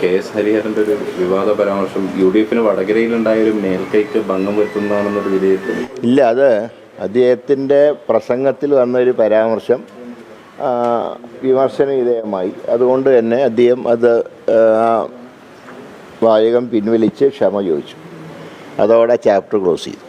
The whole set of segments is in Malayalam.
കെ എസ് ഹരിഹരന്റെ ഒരു വിവാദ പരാമർശം യു ഡി എഫിന് വടകരയിലുണ്ടായ ഒരു മേൽക്കൈക്ക് ഭംഗം വരുത്തുന്നതാണെന്നൊരു വിലയിരുത്തൽ ഇല്ല അത് അദ്ദേഹത്തിന്റെ പ്രസംഗത്തിൽ വന്നൊരു പരാമർശം വിമർശന വിധേയമായി. അതുകൊണ്ട് തന്നെ അദ്ദേഹം അത് വായകം പിൻവലിച്ച് ക്ഷമ ചോദിച്ചു. അതോടെ ചാപ്റ്റർ ക്ലോസ് ചെയ്തു.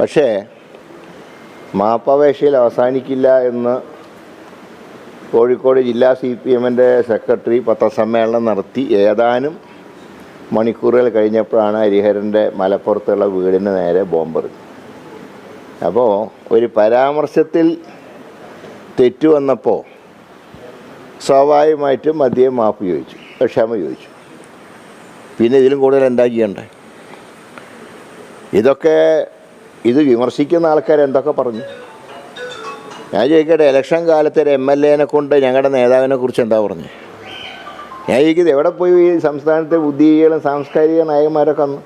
പക്ഷേ മാപ്പവേഷയിൽ അവസാനിക്കില്ല എന്ന് കോഴിക്കോട് ജില്ലാ സി പി എമ്മിന്റെ സെക്രട്ടറി പത്രസമ്മേളനം നടത്തി. ഏതാനും മണിക്കൂറുകൾ കഴിഞ്ഞപ്പോഴാണ് ഹരിഹരന്റെ മലപ്പുറത്തുള്ള വീടിന് നേരെ ബോംബെറിഞ്ഞത് അപ്പോൾ ഒരു പരാമർശത്തിൽ തെറ്റുവന്നപ്പോൾ സ്വാഭാവികമായിട്ടും അദ്ദേഹം മാപ്പ് ചോദിച്ചു ക്ഷമ ചോദിച്ചു. പിന്നെ ഇതിലും കൂടുതൽ എന്താ ചെയ്യണ്ടേ? ഇതൊക്കെ ഇത് വിമർശിക്കുന്ന ആൾക്കാർ എന്തൊക്കെ പറഞ്ഞു? ഞാൻ ചോദിക്കട്ടെ ഇലക്ഷൻ കാലത്ത് ഒരു എം എൽ എനെ കൊണ്ട് ഞങ്ങളുടെ നേതാവിനെ കുറിച്ച് എന്താ പറഞ്ഞു? ഞാൻ ചോദിക്കുന്നത് എവിടെ പോയി ഈ സംസ്ഥാനത്തെ ബുദ്ധിജീവികളും സാംസ്കാരിക നായകന്മാരൊക്കെ വന്നു?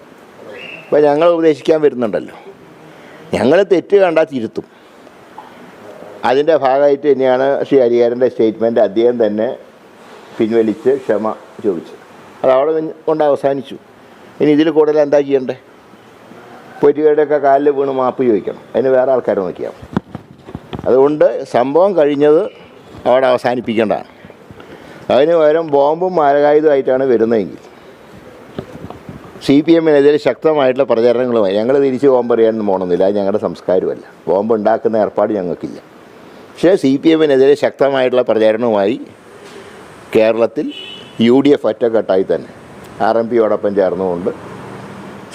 അപ്പോൾ ഞങ്ങൾ ഉപദേശിക്കാൻ വരുന്നുണ്ടല്ലോ. ഞങ്ങൾ തെറ്റ് കണ്ടാൽ തിരുത്തും. അതിന്റെ ഭാഗമായിട്ട് തന്നെയാണ് ശ്രീ ഹരിഹരന്റെ സ്റ്റേറ്റ്മെന്റ് അദ്ദേഹം തന്നെ പിൻവലിച്ച് ക്ഷമ ചോദിച്ചത്. അത് അവിടെ കൊണ്ട് അവസാനിച്ചു. ഇനി ഇതിൽ കൂടുതൽ എന്താ ചെയ്യണ്ടേ? പൊരികയുടെയൊക്കെ കാലിൽ വീണ് മാപ്പ് ചോദിക്കണം. അതിന് വേറെ ആൾക്കാരെ നോക്കിയാൽ. അതുകൊണ്ട് സംഭവം കഴിഞ്ഞത് അവിടെ അവസാനിപ്പിക്കേണ്ട. അതിന് പകരം ബോംബും മാരകായുധമായിട്ടാണ് വരുന്നതെങ്കിൽ. സി പി എമ്മിനെതിരെ ശക്തമായിട്ടുള്ള പ്രചരണങ്ങളുമായി. ഞങ്ങൾ തിരിച്ച് ബോംബ് അറിയാനൊന്നും പോകണമെന്നില്ല അത് ഞങ്ങളുടെ സംസ്കാരമല്ല. ബോംബ് ഉണ്ടാക്കുന്ന ഏർപ്പാട് ഞങ്ങൾക്കില്ല. പക്ഷേ സി പി എമ്മിനെതിരെ ശക്തമായിട്ടുള്ള പ്രചരണവുമായി കേരളത്തിൽ യു ഡി എഫ് ഒറ്റക്കെട്ടായി തന്നെ. ആർ എം പിയോടൊപ്പം ചേർന്നുകൊണ്ട്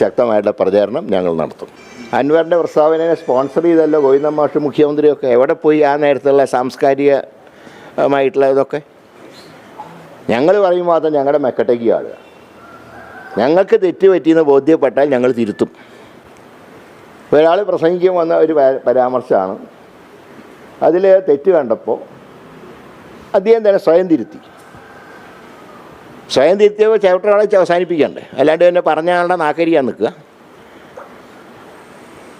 ശക്തമായിട്ടുള്ള പ്രചാരണം ഞങ്ങൾ നടത്തും. അൻവറിന്റെ പ്രസ്താവനയെ സ്പോൺസർ ചെയ്തല്ലോ ഗോവിന്ദ മാഷ് മുഖ്യമന്ത്രിയൊക്കെ. എവിടെ പോയി ആ നേരത്തുള്ള സാംസ്കാരികമായിട്ടുള്ള ഇതൊക്കെ ഞങ്ങൾ പറയുമ്പോൾ മാത്രം ഞങ്ങളുടെ മെക്കട്ടേക്ക് ആളുക. ഞങ്ങൾക്ക് തെറ്റ് പറ്റിയെന്ന് ബോധ്യപ്പെട്ടാൽ ഞങ്ങൾ തിരുത്തും. ഒരാൾ പ്രസംഗിക്കാൻ വന്ന ഒരു പരാമർശമാണ്. അതിൽ തെറ്റ് കണ്ടപ്പോൾ അദ്ദേഹം തന്നെ സ്വയം തിരുത്തി. സ്വയം തിരുത്തിയപ്പോൾ ചവിട്ടാളെ അവസാനിപ്പിക്കണ്ടേ. അല്ലാണ്ട് തന്നെ പറഞ്ഞ ആളുടെ നാക്കരിക്കാൻ നിൽക്കുക.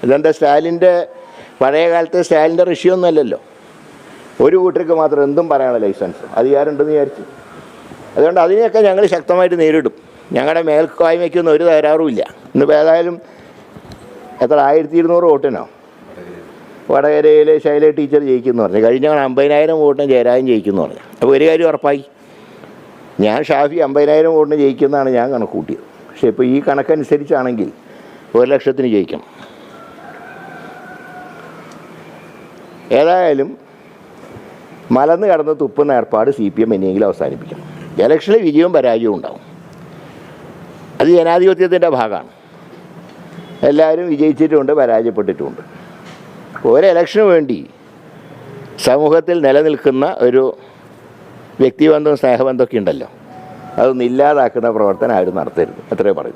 ഇതെന്താ സ്റ്റാലിന്റെ പഴയ കാലത്തെ സ്റ്റാലിന്റെ ഋഷിയൊന്നുമല്ലല്ലോ. ഒരു കൂട്ടർക്ക് മാത്രം എന്തും പറയാനുള്ള ലൈസൻസ്. അധികാരമുണ്ടെന്ന് വിചാരിച്ചു. അതുകൊണ്ട് അതിനെയൊക്കെ ഞങ്ങൾ ശക്തമായിട്ട് നേരിടും. ഞങ്ങളുടെ മേൽക്കായ്മയ്ക്കൊന്നും ഒരു തകരാറുമില്ല ഇന്നിപ്പോൾ ഏതായാലും എത്ര ആയിരത്തി ഇരുന്നൂറ് വോട്ടിനോ? വടകരയിൽ ശൈല ടീച്ചർ ജയിക്കുന്നു പറഞ്ഞു. കഴിഞ്ഞ അമ്പതിനായിരം വോട്ടിന് ജയരാജൻ ജയിക്കുന്നു പറഞ്ഞു. അപ്പോൾ ഒരു കാര്യം ഉറപ്പായി. ഞാൻ ഷാഫി അമ്പതിനായിരം വോട്ടിന് ജയിക്കുന്നതാണ് ഞാൻ കണക്ക് കൂട്ടിയത് പക്ഷേ ഇപ്പോൾ ഈ കണക്കനുസരിച്ചാണെങ്കിൽ ഒരു ലക്ഷത്തിന് ജയിക്കണം. ഏതായാലും മലന്ന് കടന്ന് തുപ്പുന്ന ഏർപ്പാട് സി പി എം എന്നെങ്കിലും അവസാനിപ്പിക്കണം. ഇലക്ഷനിൽ വിജയവും പരാജയവും ഉണ്ടാവും. അത് ജനാധിപത്യത്തിന്റെ ഭാഗമാണ്. എല്ലാവരും വിജയിച്ചിട്ടുമുണ്ട് പരാജയപ്പെട്ടിട്ടുമുണ്ട് ഒരു ഇലക്ഷന് വേണ്ടി സമൂഹത്തിൽ നിലനിൽക്കുന്ന ഒരു വ്യക്തിബന്ധവും സ്നേഹബന്ധമൊക്കെ ഉണ്ടല്ലോ. അതൊന്നും ഇല്ലാതാക്കുന്ന പ്രവർത്തനം ആരും നടത്തരുത്. അത്രേ പറയും